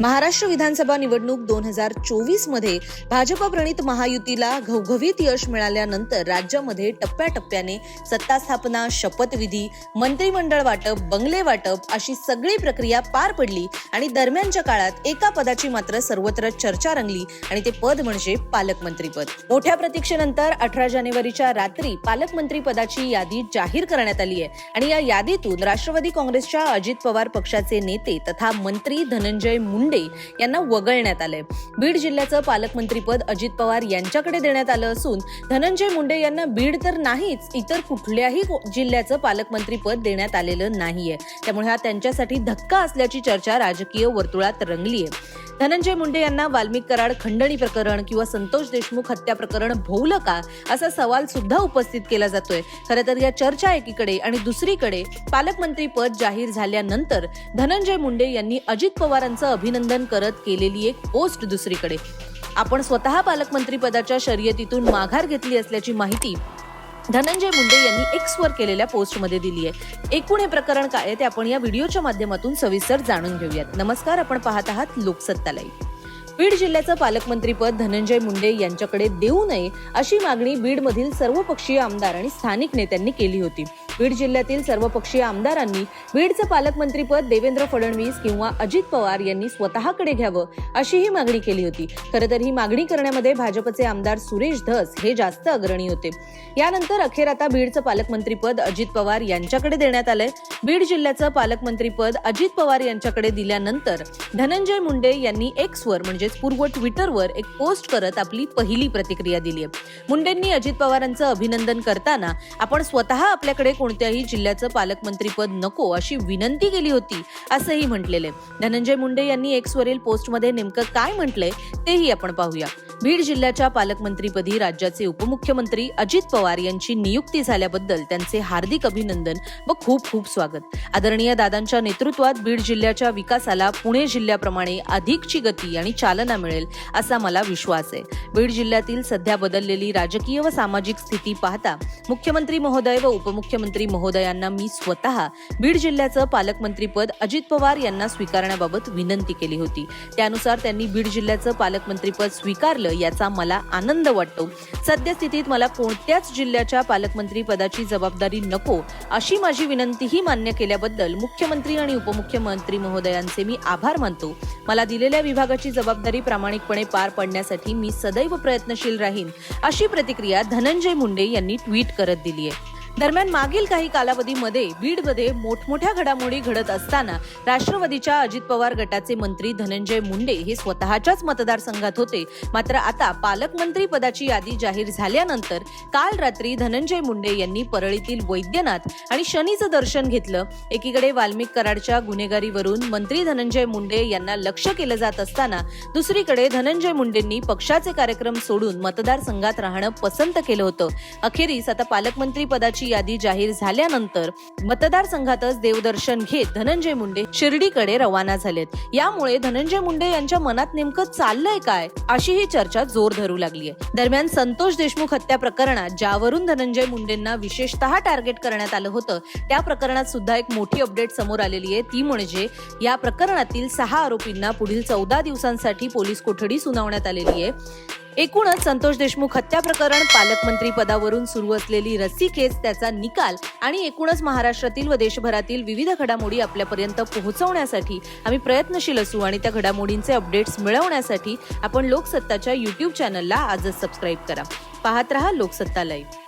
महाराष्ट्र विधानसभा निवडणूक दोन हजार चोवीसमध्ये भाजप प्रणित महायुतीला घवघवीत यश मिळाल्यानंतर राज्यामध्ये टप्प्याटप्प्याने सत्ता स्थापना शपथविधी मंत्रिमंडळ वाटप बंगले वाटप अशी सगळी प्रक्रिया पार पडली आणि दरम्यानच्या काळात एका पदाची मात्र सर्वत्र चर्चा रंगली आणि ते पद म्हणजे पालकमंत्रीपद. मोठ्या प्रतीक्षेनंतर अठरा जानेवारीच्या रात्री पालकमंत्री पदाची यादी जाहीर करण्यात आली आहे आणि या यादीतून राष्ट्रवादी काँग्रेसच्या अजित पवार पक्षाचे नेते तथा मंत्री धनंजय मुंडे यांना वगळण्यात आलंय. बीड जिल्ह्याचं पालकमंत्रीपद अजित पवार यांच्याकडे देण्यात आलं असून धनंजय मुंडे यांना बीड तर नाहीच इतर कुठल्याही जिल्ह्याचं पालकमंत्रीपद देण्यात आलेलं नाहीये. त्यामुळे हा त्यांच्यासाठी धक्का असल्याची चर्चा राजकीय वर्तुळात रंगली आहे धनंजय मुंडे यांना वाल्मिक कराड खंडणी प्रकरण किंवा संतोष देशमुख हत्या प्रकरण भोवलं का? असा सवाल सुद्धा उपस्थित केला जातोय. खरं तर या चर्चा एकीकडे आणि दुसरीकडे पालकमंत्री पद जाहीर झाल्यानंतर धनंजय मुंडे यांनी अजित पवारांचं अभिनंदन करत केलेली एक पोस्ट दुसरीकडे. आपण स्वतः पालकमंत्री पदाच्या शर्यतीतून माघार घेतली असल्याची माहिती धनंजय मुंडे यांनी एक्स वर केलेल्या पोस्टमध्ये दिली आहे. एकूण हे प्रकरण काय आहे ते आपण या व्हिडिओच्या माध्यमातून सविस्तर जाणून घेऊयात. नमस्कार आपण पाहत आहात लोकसत्ता लाईव्ह बीड जिल्ह्याचं पालकमंत्रीपद धनंजय मुंडे यांच्याकडे देऊ नये अशी मागणी बीडमधील सर्वपक्षीय आमदार आणि स्थानिक नेत्यांनी केली होती. बीड जिल्ह्यातील सर्वपक्षीय आमदारांनी बीडचं पालकमंत्रीपद देवेंद्र फडणवीस किंवा अजित पवार यांनी स्वतःकडे घ्यावं अशीही मागणी केली होती. खरं तर ही मागणी करण्यामध्ये भाजपचे आमदार सुरेश धस हे जास्त अग्रणी होते. यानंतर अखेर आता बीडचं पालकमंत्रीपद अजित पवार यांच्याकडे देण्यात आलंय. बीड जिल्ह्याचं पालकमंत्रीपद अजित पवार यांच्याकडे दिल्यानंतर धनंजय मुंडे यांनी एक स्वर म्हणजे म्हणजेच पूर्व ट्विटरवर एक पोस्ट करत आपली पहिली प्रतिक्रिया दिली आहे मुंडेंनी अजित पवारांचं अभिनंदन करताना आपण स्वतः आपल्याकडे कोणत्याही जिल्ह्याचं पालकमंत्रीपद नको अशी विनंती केली होती असंही म्हटलेलं आहे. धनंजय मुंडे यांनी एक्सवरील पोस्टमध्ये नेमकं काय म्हटलंय तेही आपण पाहूया. बीड जिल्ह्याच्या पालकमंत्रीपदी राज्याचे उपमुख्यमंत्री अजित पवार यांची नियुक्ती झाल्याबद्दल त्यांचे हार्दिक अभिनंदन व खूप खूप स्वागत. आदरणीय दादांच्या नेतृत्वात बीड जिल्ह्याच्या विकासाला पुणे जिल्ह्याप्रमाणे अधिकची गती आणि चालना मिळेल असा मला विश्वास आहे. बीड जिल्ह्यातील सध्या बदललेली राजकीय व सामाजिक स्थिती पाहता मुख्यमंत्री महोदय व उपमुख्यमंत्री महोदयांना मी स्वतः बीड जिल्ह्याचं पालकमंत्रीपद अजित पवार यांना स्वीकारण्याबाबत विनंती केली होती. त्यानुसार त्यांनी बीड जिल्ह्याचं पालकमंत्रीपद स्वीकारलं याचा मला आनंद वाटतो. सद्यस्थितीत मला कोणत्याच जिल्ह्याच्या पालकमंत्री पदाची जबाबदारी नको अशी माझी विनंतीही मान्य केल्याबद्दल मुख्यमंत्री आणि उपमुख्यमंत्री महोदयांचे मी आभार मानतो. मला दिलेल्या विभागाची जबाबदारी प्रामाणिकपणे पार पाडण्यासाठी मी सदैव प्रयत्नशील राहीन अशी प्रतिक्रिया धनंजय मुंडे यांनी ट्विट करत दिली आहे दरम्यान मागील काही कालावधीमध्ये बीडमध्ये मोठमोठ्या घडामोडी घडत असताना राष्ट्रवादीच्या अजित पवार गटाचे मंत्री धनंजय मुंडे हे स्वतःच्याच मतदारसंघात होते. मात्र आता पालकमंत्री पदाची यादी जाहीर झाल्यानंतर काल रात्री धनंजय मुंडे यांनी परळीतील वैद्यनाथ आणि शनीचं दर्शन घेतलं. एकीकडे वाल्मिक कराडच्या गुन्हेगारीवरून मंत्री धनंजय मुंडे यांना लक्ष केलं जात असताना दुसरीकडे धनंजय मुंडेंनी पक्षाचे कार्यक्रम सोडून मतदारसंघात राहणं पसंत केलं होतं. अखेरीस आता पालकमंत्री पदाची यादी जाहीर झाल्यानंतर मतदारसंघातच देवदर्शन घेत धनंजय मुंडे शिर्डीकडे रवाना झालेत. यामुळे धनंजय मुंडे यांच्या मनात नेमकं चाललंय काय अशी ही चर्चा जोर धरू लागली आहे दरम्यान संतोष देशमुख हत्या प्रकरणात ज्यावरून धनंजय मुंडेंना विशेषतः टार्गेट करण्यात आलं होतं त्या प्रकरणात सुद्धा एक मोठी अपडेट समोर आलेली आहे ती म्हणजे या प्रकरणातील सहा आरोपींना पुढील चौदा दिवसांसाठी पोलीस कोठडी सुनावण्यात आलेली आहे एकूणच संतोष देशमुख हत्या प्रकरण पालकमंत्री पदावरून सुरू असलेली रस्सी केस त्याचा निकाल आणि एकूणच महाराष्ट्रातील व देशभरातील विविध घडामोडी आपल्यापर्यंत पोहोचवण्यासाठी आम्ही प्रयत्नशील असू आणि त्या घडामोडींचे अपडेट्स मिळवण्यासाठी आपण लोकसत्ताच्या युट्यूब चॅनलला आजच सबस्क्राईब करा. पाहत रहा लोकसत्ता लाईव्ह